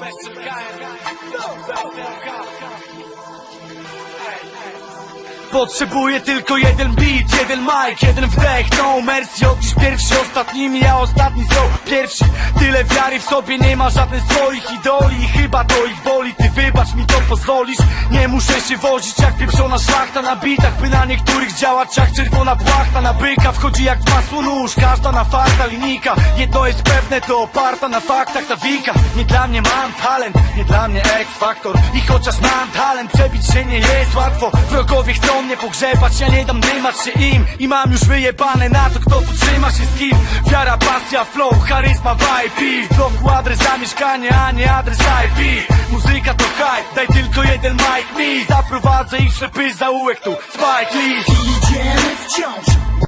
Mr. Guy. Mr. Guy. Potrzebuję tylko jeden beat, jeden mic, jeden wdech No mercy, od dziś pierwszy ostatnimi, a ostatni są pierwsi Tyle wiary w sobie, nie ma żadnych swoich idoli. I chyba to ich boli, ty wybacz mi to pozwolisz. Nie muszę się wozić jak pieprzona szlachta na bitach By na niektórych działać jak czerwona płachta. Na byka wchodzi jak w masło nóż, każda na farta linijka Jedno jest pewne, to oparta na faktach ta wika Nie dla mnie mam talent, nie dla mnie X-Factor I chociaż mam talent, przebić się nie jest łatwo. Wrogowie chcą mnie pogrzebać, ja nie dam dymać się im. I mam już wyjebane na to, kto potrzyma się z kim. Wiara, pasja, flow, charyzma, I W bloku adres zamieszkania, a nie adres IP Muzyka to hype, daj tylko jeden mic mi. Zaprowadzę ich ślepy zaułek tu Spike Lee